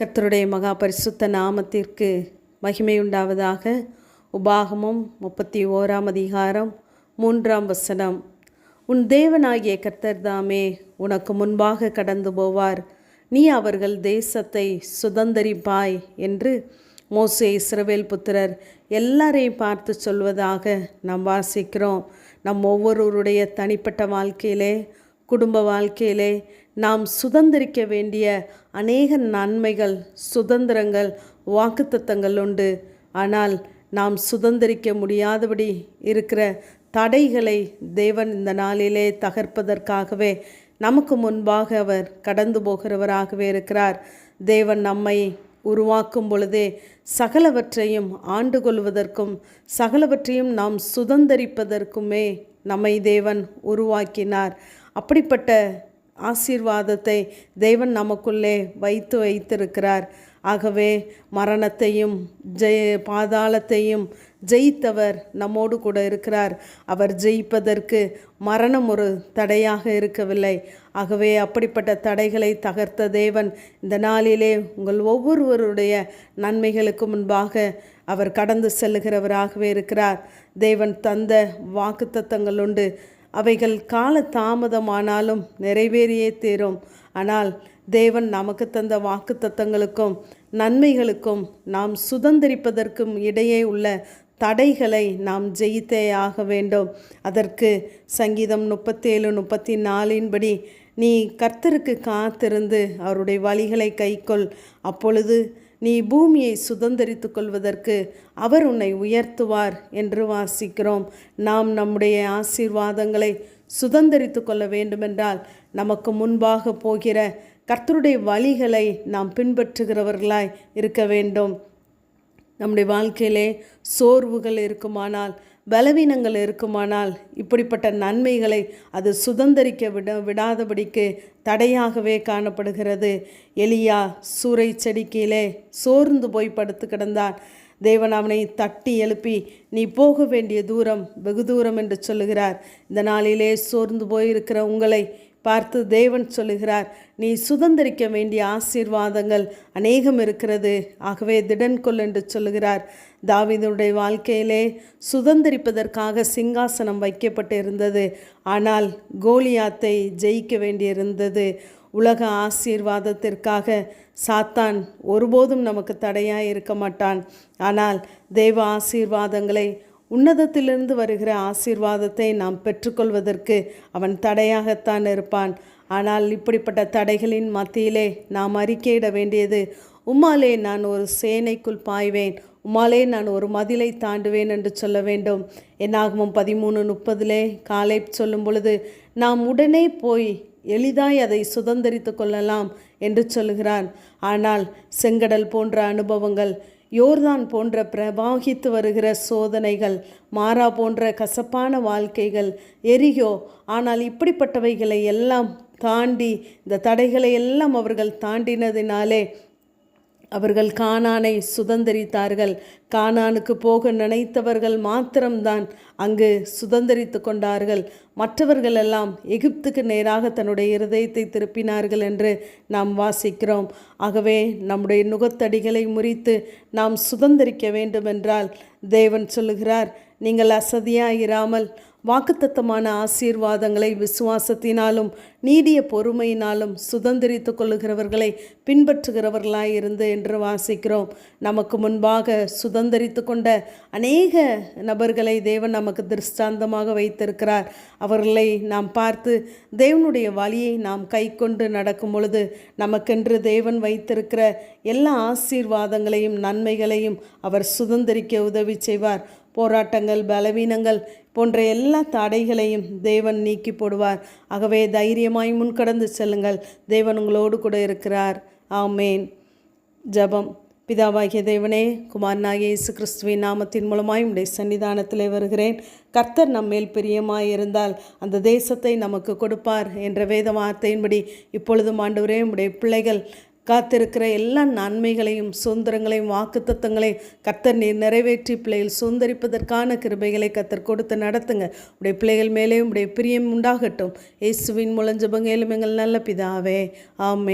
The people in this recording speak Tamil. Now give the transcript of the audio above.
கர்த்தருடைய மகா பரிசுத்த நாமத்திற்கு மகிமை உண்டாவதாக உபாகமும் முப்பத்தி ஓராம் அதிகாரம் மூன்றாம் வசனம். உன் தேவனாகிய கர்த்தர் தாமே உனக்கு முன்பாக கடந்து போவார். நீ அவர்கள் தேசத்தை சுதந்திரிப்பாய் என்று மோசே இஸ்ரவேல் புத்திரர் எல்லாரையும் பார்த்து சொல்வதாக நாம் வாசிக்கிறோம். நம் ஒவ்வொருவருடைய தனிப்பட்ட வாழ்க்கையிலே குடும்ப வாழ்க்கையிலே நாம் சுதந்திரிக்க வேண்டிய அநேக நன்மைகள் சுதந்திரங்கள் வாக்குத்தத்தங்கள் உண்டு. ஆனால் நாம் சுதந்திரிக்க முடியாதபடி இருக்கிற தடைகளை தேவன் இந்த நாளிலே தகர்ப்பதற்காகவே நமக்கு முன்பாக அவர் கடந்து போகிறவராகவே இருக்கிறார். தேவன் நம்மை உருவாக்கும் பொழுதே சகலவற்றையும் ஆண்டு கொள்வதற்கும் சகலவற்றையும் நாம் சுதந்திரிப்பதற்குமே நம்மை தேவன் உருவாக்கினார். அப்படிப்பட்ட ஆசீர்வாதத்தை தேவன் நமக்குள்ளே வைத்து வைத்திருக்கிறார். ஆகவே மரணத்தையும் ஜெய பாதாளத்தையும் ஜெயித்தவர் நம்மோடு கூட இருக்கிறார். அவர் ஜெயிப்பதற்கு மரணம் ஒரு தடையாக இருக்கவில்லை. ஆகவே அப்படிப்பட்ட தடைகளை தகர்த்த தேவன் இந்த நாளிலே உங்கள் ஒவ்வொருவருடைய நன்மைகளுக்கு முன்பாக அவர் கடந்து செல்லுகிறவராகவே இருக்கிறார். தேவன் தந்த வாக்குத்தத்தங்கள் உண்டு. அவைகள் கால தாமதமானாலும் நிறைவேறியே தீரும். ஆனால் தேவன் நமக்கு தந்த வாக்கு தத்தங்களுக்கும் நன்மைகளுக்கும் நாம் சுதந்திரிப்பதற்கும் இடையே உள்ள தடைகளை நாம் ஜெயித்தே ஆக வேண்டும். அதற்கு சங்கீதம் முப்பத்தேழு முப்பத்தி நாலின்படி நீ கர்த்தருக்கு காத்திருந்து அவருடைய வழிகளை கைக்கொள். அப்பொழுது நீ பூமியை சுதந்திரித்து கொள்வதற்கு அவர் உன்னை உயர்த்துவார் என்று வாசிக்கிறோம். நாம் நம்முடைய ஆசீர்வாதங்களை சுதந்திரித்து கொள்ள வேண்டுமென்றால் நமக்கு முன்பாக போகிற கர்த்தருடைய வழிகளை நாம் பின்பற்றுகிறவர்களாய் இருக்க வேண்டும். நம்முடைய வாழ்க்கையிலே சோர்வுகள் இருக்குமானால் பலவீனங்கள் இருக்குமானால் இப்படிப்பட்ட நன்மைகளை அது சுதந்திரிக்க விட விடாதபடிக்கு தடையாகவே காணப்படுகிறது. எலியா சூறை செடிக்கையிலே சோர்ந்து போய் படுத்து கிடந்தான். தேவன் அவனை தட்டி எழுப்பி நீ போக வேண்டிய தூரம் வெகு தூரம் என்று சொல்லுகிறார். இந்த நாளிலே சோர்ந்து போயிருக்கிற உங்களை பார்த்து தேவன் சொல்லுகிறார் நீ சுதந்திரிக்க வேண்டிய ஆசீர்வாதங்கள் அநேகம் இருக்கிறது. ஆகவே திடன் கொள் என்று சொல்லுகிறார். தாவிதனுடைய வாழ்க்கையிலே சுதந்திரிப்பதற்காக சிங்காசனம் வைக்கப்பட்டு இருந்தது ஆனால் கோலியாத்தை ஜெயிக்க வேண்டியிருந்தது. உலக ஆசீர்வாதத்திற்காக சாத்தான் ஒருபோதும் நமக்கு தடையாக இருக்க மாட்டான். ஆனால் தேவ ஆசீர்வாதங்களை உன்னதத்திலிருந்து வருகிற ஆசீர்வாதத்தை நாம் பெற்றுக்கொள்வதற்கு அவன் தடையாகத்தான் இருப்பான். ஆனால் இப்படிப்பட்ட தடைகளின் மத்தியிலே நாம் அறிக்கையிட வேண்டியது உம்மாலே நான் ஒரு சேனைக்குள் பாய்வேன். உமாலே நான் ஒரு மதிலை தாண்டுவேன் என்று சொல்ல வேண்டும். என்னாகமும் பதிமூணு முப்பதிலே காலை சொல்லும் பொழுது நாம் உடனே போய் எளிதாய் அதை சுதந்திரித்து கொள்ளலாம் என்று சொல்கிறான் ஆனால் செங்கடல் போன்ற அனுபவங்கள் யோர்தான் போன்ற பிரவாகித்து வருகிற சோதனைகள் மாறா போன்ற கசப்பான வாழ்க்கைகள் எரியோ ஆனால் இப்படிப்பட்டவைகளை எல்லாம் தாண்டி இந்த தடைகளை எல்லாம் அவர்கள் தாண்டினதினாலே அவர்கள் கானானை சுதந்திரித்தார்கள். கானானுக்கு போக நினைத்தவர்கள் மாத்திரம்தான் அங்கு சுதந்திரித்து கொண்டார்கள். மற்றவர்கள் எல்லாம் எகிப்துக்கு நேராக தன்னுடைய இருதயத்தை திருப்பினார்கள் என்று நாம் வாசிக்கிறோம். ஆகவே நம்முடைய நுகத்தடிகளை முறித்து நாம் சுதந்திரிக்க வேண்டுமென்றால் தேவன் சொல்லுகிறார் நீங்கள் அசதியாயிராமல் வாக்குத்தத்தமான ஆசீர்வாதங்களை விசுவாசத்தினாலும் நீடிய பொறுமையினாலும் சுதந்திரித்து கொள்ளுகிறவர்களை பின்பற்றுகிறவர்களாய் இருந்து என்று வாசிக்கிறோம். நமக்கு முன்பாக சுதந்திரித்து கொண்ட அநேக நபர்களை தேவன் நமக்கு திருஷ்டாந்தமாக வைத்திருக்கிறார். அவர்களை நாம் பார்த்து தேவனுடைய வழியை நாம் கை கொண்டு நடக்கும் பொழுது நமக்கென்று தேவன் வைத்திருக்கிற எல்லா ஆசீர்வாதங்களையும் நன்மைகளையும் அவர் சுதந்திரிக்க உதவி செய்வார். போராட்டங்கள் பலவீனங்கள் போன்ற எல்லா தடைகளையும் தேவன் நீக்கி போடுவார். ஆகவே தைரியமாய் முன்கடந்து செல்லுங்கள். தேவன் உங்களோடு கூட இருக்கிறார். ஆமேன். ஜபம். பிதாவாகிய தேவனே குமாரனாகிய இயேசு கிறிஸ்துவின் நாமத்தின் மூலமாய் உடைய சன்னிதானத்தில் வருகிறேன். கர்த்தர் நம்மேல் பிரியமாயிருந்தால் அந்த தேசத்தை நமக்கு கொடுப்பார் என்ற வேத வார்த்தையின்படி இப்பொழுதும் ஆண்டவரே உடைய பிள்ளைகள் காத்திருக்கிற எல்லா நன்மைகளையும் சுதந்திரங்களையும் வாக்குத்தத்தங்களையும் கர்த்தர் நீர் நிறைவேற்றி பிள்ளைகள் சுந்தரிப்பதற்கான கிருபைகளை கத்தர் கொடுத்து நடத்துங்க. உடைய பிள்ளைகள் மேலே உடைய பிரியம் உண்டாகட்டும். இயேசுவின் முழஞ்சபங்கேலும் எங்கள் நல்ல பிதாவே. ஆமே